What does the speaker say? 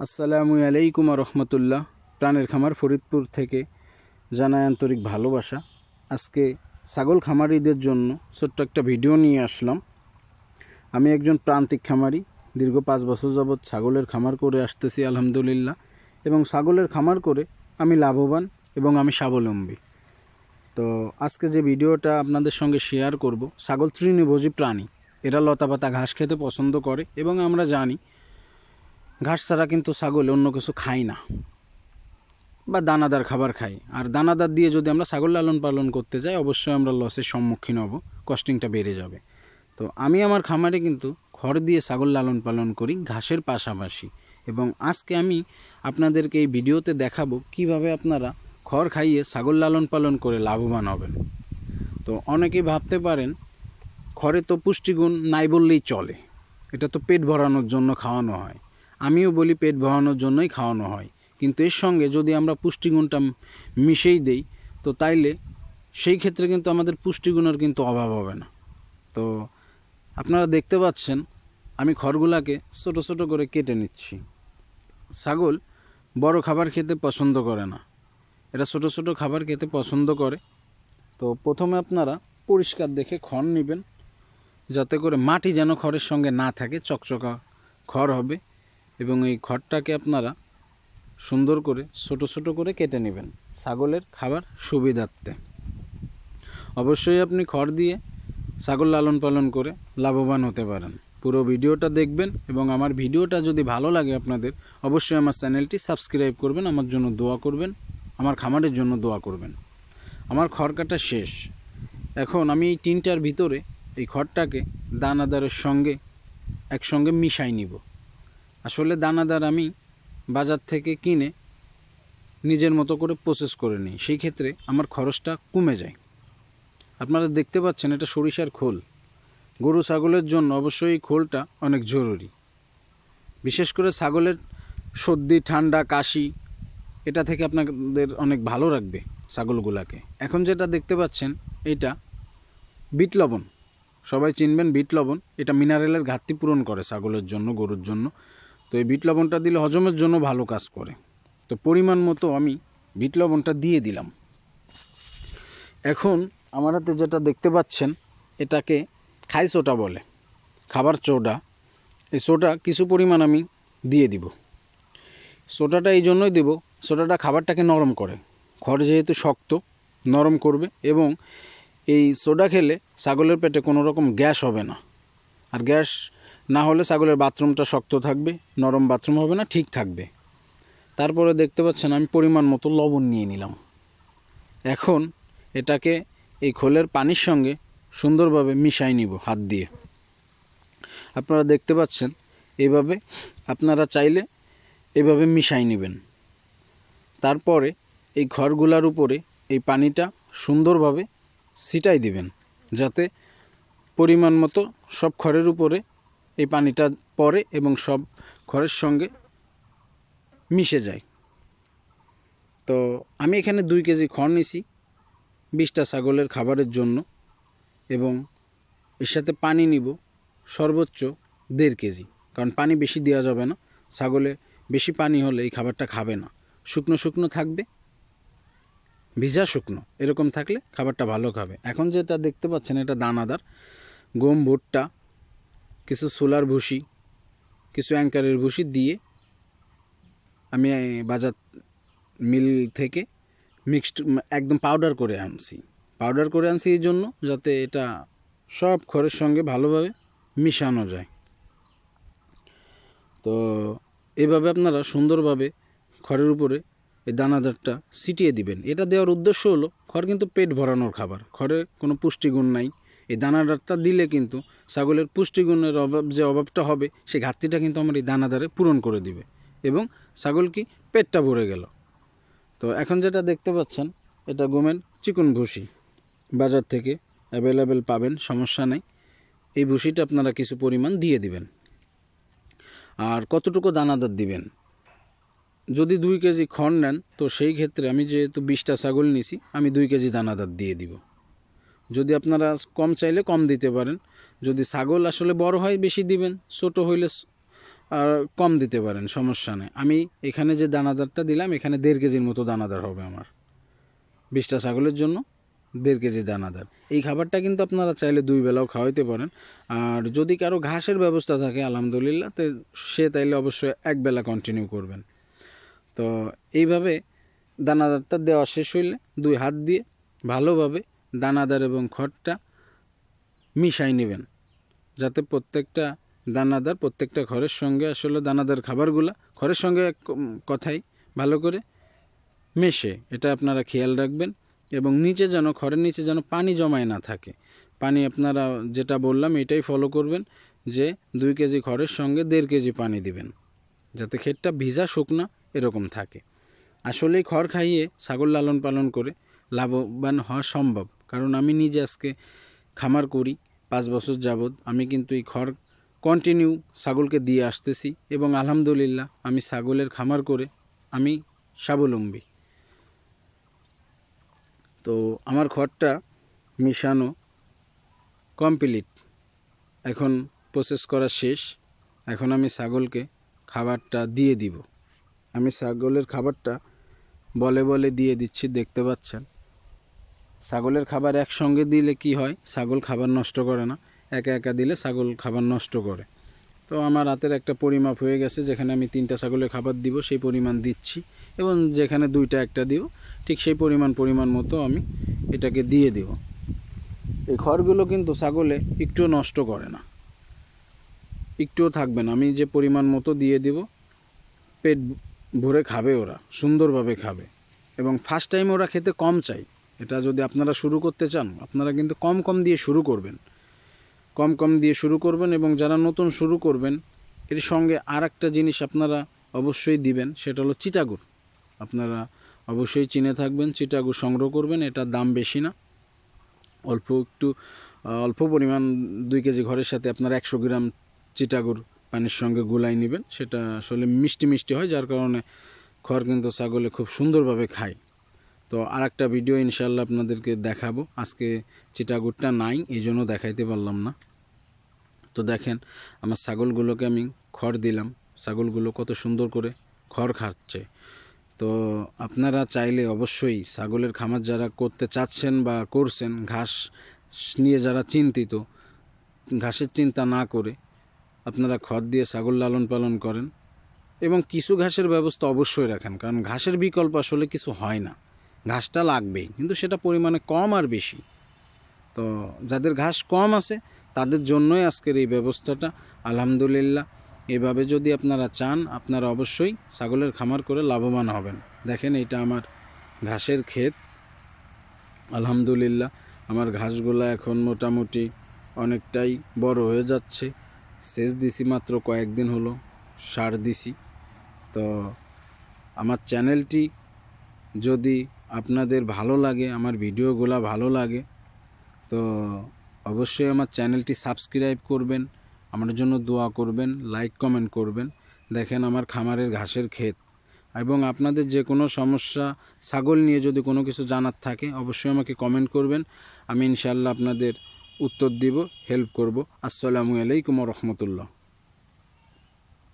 আসসালামু আলাইকুম রহমতুল্লাহ প্রাণের খামার ফরিদপুর থেকে জানাই আন্তরিক ভালোবাসা। আজকে ছাগল খামারিদের জন্য ছোট্ট একটা ভিডিও নিয়ে আসলাম। আমি একজন প্রান্তিক খামারি, দীর্ঘ পাঁচ বছর যাবৎ ছাগলের খামার করে আসতেছি, আলহামদুলিল্লাহ। এবং ছাগলের খামার করে আমি লাভবান এবং আমি স্বাবলম্বী। তো আজকে যে ভিডিওটা আপনাদের সঙ্গে শেয়ার করব, ছাগল তৃণভোজী প্রাণী। এরা লতাপাতা ঘাস খেতে পছন্দ করে এবং আমরা জানি ঘাস ছাড়া কিন্তু ছাগল অন্য কিছু খায় না। বা দানাদার খাবার খাই আর দানাদার দিয়ে যদি আমরা ছাগল লালন পালন করতে যাই, অবশ্যই আমরা লসের সম্মুখীন হব। কস্টিংটা বেড়ে যাবে। তো আমি আমার খামারে কিন্তু খড় দিয়ে ছাগল লালন পালন করি ঘাসের পাশাপাশি। এবং আজকে আমি আপনাদেরকে এই ভিডিওতে দেখাবো কীভাবে আপনারা খড় খাইয়ে ছাগল লালন পালন করে লাভবান হবেন। তো অনেকেই ভাবতে পারেন, খড়ে তো পুষ্টিগুণ নাই বললেই চলে। এটা তো পেট ভরানোর জন্য খাওয়ানো হয়। আমিও বলি পেট ভরানোর জন্যই খাওয়ানো হয়। কিন্তু এর সঙ্গে যদি আমরা পুষ্টিগুণটা মিশেই দেই, তো তাইলে সেই ক্ষেত্রে কিন্তু আমাদের পুষ্টিগুণের কিন্তু অভাব হবে না। তো আপনারা দেখতে পাচ্ছেন, আমি খড়গুলাকে ছোট ছোট করে কেটে নিচ্ছি। ছাগল বড় খাবার খেতে পছন্দ করে না। এরা ছোট ছোট খাবার খেতে পছন্দ করে। তো প্রথমে আপনারা পরিষ্কার দেখে খড় নেবেন, যাতে করে মাটি যেন খড়ের সঙ্গে না থাকে, চকচকা খড় হবে। এবং এই খড়টাকে আপনারা সুন্দর করে, ছোট ছোট করে কেটে নেবেন ছাগলের খাবার সুবিধার্থে। অবশ্যই আপনি খড় দিয়ে ছাগল লালন পালন করে লাভবান হতে পারেন। পুরো ভিডিওটা দেখবেন এবং আমার ভিডিওটা যদি ভালো লাগে আপনাদের, অবশ্যই আমার চ্যানেলটি সাবস্ক্রাইব করবেন, আমার জন্য দোয়া করবেন, আমার খামারের জন্য দোয়া করবেন। আমার খড় কাটা শেষ। এখন আমি এই টিনটার ভিতরে এই খড়টাকে দানাদারের সঙ্গে, একসঙ্গে মিশাই নিব। আসলে দানাদার আমি বাজার থেকে কিনে নিজের মতো করে প্রসেস করে নিই। সেই ক্ষেত্রে আমার খরচটা কমে যায়। আপনারা দেখতে পাচ্ছেন এটা সরিষার খোল। গরু ছাগলের জন্য অবশ্যই এই খোলটা অনেক জরুরি। বিশেষ করে ছাগলের সর্দি, ঠান্ডা, কাশি, এটা থেকে আপনাদের অনেক ভালো রাখবে ছাগলগুলাকে। এখন যেটা দেখতে পাচ্ছেন, এটা বিট লবণ। সবাই চিনবেন বিট লবণ। এটা মিনারেলের ঘাটতি পূরণ করে ছাগলের জন্য, গরুর জন্য। তো এই বিট লবণটা দিলে হজমের জন্য ভালো কাজ করে। তো পরিমাণ মতো আমি বিট লবণটা দিয়ে দিলাম। এখন আমার হাতে যেটা দেখতে পাচ্ছেন, এটাকে খাই সোটা বলে, খাবার চোডা এই সোটা কিছু পরিমাণ আমি দিয়ে দিব। সোটাটা এই জন্যই দেব সোটাটা খাবারটাকে নরম করে। খড় যেহেতু শক্ত, নরম করবে এবং এই সোডা খেলে ছাগলের পেটে কোনো রকম গ্যাস হবে না। আর গ্যাস না হলে ছাগলের বাথরুমটা শক্ত থাকবে, নরম বাথরুম হবে না, ঠিক থাকবে। তারপরে দেখতে পাচ্ছেন আমি পরিমাণ মতো লবণ নিয়ে নিলাম। এখন এটাকে এই খোলের পানির সঙ্গে সুন্দরভাবে মিশাই নিব হাত দিয়ে। আপনারা দেখতে পাচ্ছেন, এভাবে আপনারা চাইলে এভাবে মিশাই নেবেন। তারপরে এই ঘরগুলার উপরে এই পানিটা সুন্দরভাবে ছিটাই দিবেন, যাতে পরিমাণ মতো সব খড়ের উপরে এই পানিটা পড়ে এবং সব খড়ের সঙ্গে মিশে যায়। তো আমি এখানে দুই কেজি খড় নিছি বিশটা ছাগলের খাবারের জন্য এবং এর সাথে পানি নিব সর্বোচ্চ দেড় কেজি। কারণ পানি বেশি দেওয়া যাবে না, ছাগলে বেশি পানি হলে এই খাবারটা খাবে না। শুকনো শুকনো থাকবে, ভিজা শুকনো, এরকম থাকলে খাবারটা ভালো খাবে। এখন যেটা দেখতে পাচ্ছেন এটা দানাদার, গম, ভুট্টা কিছু সোলার ভুসি, কিছু অ্যাঙ্কারের ভুসি দিয়ে আমি বাজার মিল থেকে মিক্সড একদম পাউডার করে আনছি। পাউডার করে আনছি এই জন্য যাতে এটা সব খড়ের সঙ্গে ভালোভাবে মিশানো যায়। তো এভাবে আপনারা সুন্দরভাবে খড়ের উপরে এই দানাদারটা ছিটিয়ে দিবেন। এটা দেওয়ার উদ্দেশ্য হলো, খড় কিন্তু পেট ভরানোর খাবার। খড়ে কোনো পুষ্টিগুণ নাই। এই দানাদারটা দিলে কিন্তু ছাগলের পুষ্টিগুণের অভাব, যে অভাবটা হবে, সেই ঘাটতিটা কিন্তু আমার এই দানাদারে পূরণ করে দিবে এবং ছাগল কি পেটটা ভরে গেল। তো এখন যেটা দেখতে পাচ্ছেন, এটা গমের চিকন ভুসি বাজার থেকে অ্যাভেলেবেল পাবেন, সমস্যা নেই। এই ভুসিটা আপনারা কিছু পরিমাণ দিয়ে দিবেন। আর কতটুকু দানাদার দিবেন? যদি দুই কেজি খড় নেন, তো সেই ক্ষেত্রে আমি যেহেতু বিশটা ছাগল নিছি, আমি দুই কেজি দানাদার দিয়ে দিব। যদি আপনারা কম চাইলে কম দিতে পারেন। যদি ছাগল আসলে বড় হয় বেশি দিবেন, ছোট হইলে আর কম দিতে পারেন, সমস্যা নেই। আমি এখানে যে দানাদারটা দিলাম, এখানে দেড় কেজির মতো দানাদার হবে আমার। বিশটা ছাগলের জন্য দেড় কেজি দানাদার। এই খাবারটা কিন্তু আপনারা চাইলে দুই বেলাও খাওয়াইতে পারেন। আর যদি কারও ঘাসের ব্যবস্থা থাকে, আলহামদুলিল্লাহ, তো সে তাইলে অবশ্যই এক বেলা কন্টিনিউ করবেন। তো এইভাবে দানাদারটা দেওয়া শেষ হইলে দুই হাত দিয়ে ভালোভাবে দানাদার এবং খড়টা মিশাই নেবেন। যাতে প্রত্যেকটা দানাদার, প্রত্যেকটা ঘরের সঙ্গে আসলে দানাদার খাবারগুলা ঘরের সঙ্গে এক কথাই ভালো করে মেশে। এটা আপনারা খেয়াল রাখবেন এবং নিচে যেন, খড়ের নিচে যেন পানি জমায় না থাকে। পানি আপনারা যেটা বললাম, এটাই ফলো করবেন যে দুই কেজি খড়ের সঙ্গে দেড় কেজি পানি দিবেন। যাতে ক্ষেতটা ভিজা, শুকনা এরকম থাকে। আসলেই খড় খাইয়ে ছাগল লালন পালন করে লাভবান হওয়া সম্ভব। কারণ আমি নিজে আজকে খামার করি, পাঁচ বছর যাবৎ। আমি কিন্তু এই খড় কন্টিনিউ ছাগলকে দিয়ে আসতেছি এবং আলহামদুলিল্লাহ আমি ছাগলের খামার করে আমি স্বাবলম্বী। তো আমার খড়টা মিশানো কমপ্লিট এখন প্রসেস করা শেষ। এখন আমি ছাগলকে খাবারটা দিয়ে দিব। আমি ছাগলের খাবারটা বলে বলে দিয়ে দিচ্ছি, দেখতে পাচ্ছেন? ছাগলের খাবার একসঙ্গে দিলে কি হয়? ছাগল খাবার নষ্ট করে না। একা একা দিলে ছাগল খাবার নষ্ট করে। তো আমার হাতের একটা পরিমাপ হয়ে গেছে, যেখানে আমি তিনটা ছাগলের খাবার দিব, সেই পরিমাণ দিচ্ছি এবং যেখানে দুইটা একটা দিব, ঠিক সেই পরিমাণ পরিমাণ মতো আমি এটাকে দিয়ে দিব। এই খড়গুলো কিন্তু ছাগলে একটুও নষ্ট করে না। একটুও থাকবে না। আমি যে পরিমাণ মতো দিয়ে দিব, পেট ভরে খাবে ওরা, সুন্দরভাবে খাবে। এবং ফার্স্ট টাইম ওরা খেতে কম চাই। এটা যদি আপনারা শুরু করতে চান, আপনারা কিন্তু কম কম দিয়ে শুরু করবেন। কম কম দিয়ে শুরু করবেন এবং যারা নতুন শুরু করবেন, এর সঙ্গে আর একটা জিনিস আপনারা অবশ্যই দিবেন, সেটা হলো চিটাগুড় আপনারা অবশ্যই চিনে থাকবেন চিটাগুড় সংগ্রহ করবেন এটার দাম বেশি না। অল্প একটু অল্প পরিমাণ দুই কেজি ঘরের সাথে আপনারা একশো গ্রাম চিটাগুড় পানির সঙ্গে গুলাই নেবেন, সেটা আসলে মিষ্টি মিষ্টি হয়, যার কারণে খড় কিন্তু ছাগলে খুব সুন্দরভাবে খায়। তো আর একটা ভিডিও ইনশাল্লাহ আপনাদেরকে দেখাবো। আজকে চিটাগুড়টা নাই এই জন্য দেখাইতে পারলাম না। তো দেখেন, আমার ছাগলগুলোকে আমি খড় দিলাম। ছাগলগুলো কত সুন্দর করে খড় খাচ্ছে। তো আপনারা চাইলে অবশ্যই ছাগলের খামার যারা করতে চাচ্ছেন বা করছেন, ঘাস নিয়ে যারা চিন্তিত, ঘাসের চিন্তা না করে আপনারা খড় দিয়ে ছাগল লালন পালন করেন। এবং কিছু ঘাসের ব্যবস্থা অবশ্যই রাখেন, কারণ ঘাসের বিকল্প আসলে কিছু হয় না। ঘাসটা লাগবেই, কিন্তু সেটা পরিমাণে কম আর বেশি। তো যাদের ঘাস কম আছে, তাদের জন্যই আজকের এই ব্যবস্থাটা। আলহামদুলিল্লাহ, এভাবে যদি আপনারা চান, আপনারা অবশ্যই ছাগলের খামার করে লাভবান হবেন। দেখেন, এটা আমার ঘাসের ক্ষেত। আলহামদুলিল্লাহ, আমার ঘাসগুলো এখন মোটামুটি অনেকটাই বড় হয়ে যাচ্ছে। সেচ দিছি মাত্র কয়েকদিন হলো, সার দিছি। তো আমার চ্যানেলটি যদি আপনাদের ভালো লাগে, আমার ভিডিওগুলো ভালো লাগে, তো অবশ্যই আমার চ্যানেলটি সাবস্ক্রাইব করবেন, আমার জন্য দোয়া করবেন, লাইক, কমেন্ট করবেন। দেখেন আমার খামারের ঘাসের ক্ষেত এবং আপনাদের যে কোনো সমস্যা, ছাগল নিয়ে যদি কোনো কিছু জানার থাকে, অবশ্যই আমাকে কমেন্ট করবেন, আমি ইনশাল্লাহ আপনাদের উত্তর দিব, হেল্প করব। আসসালামু আলাইকুম রহমতুল্লাহ।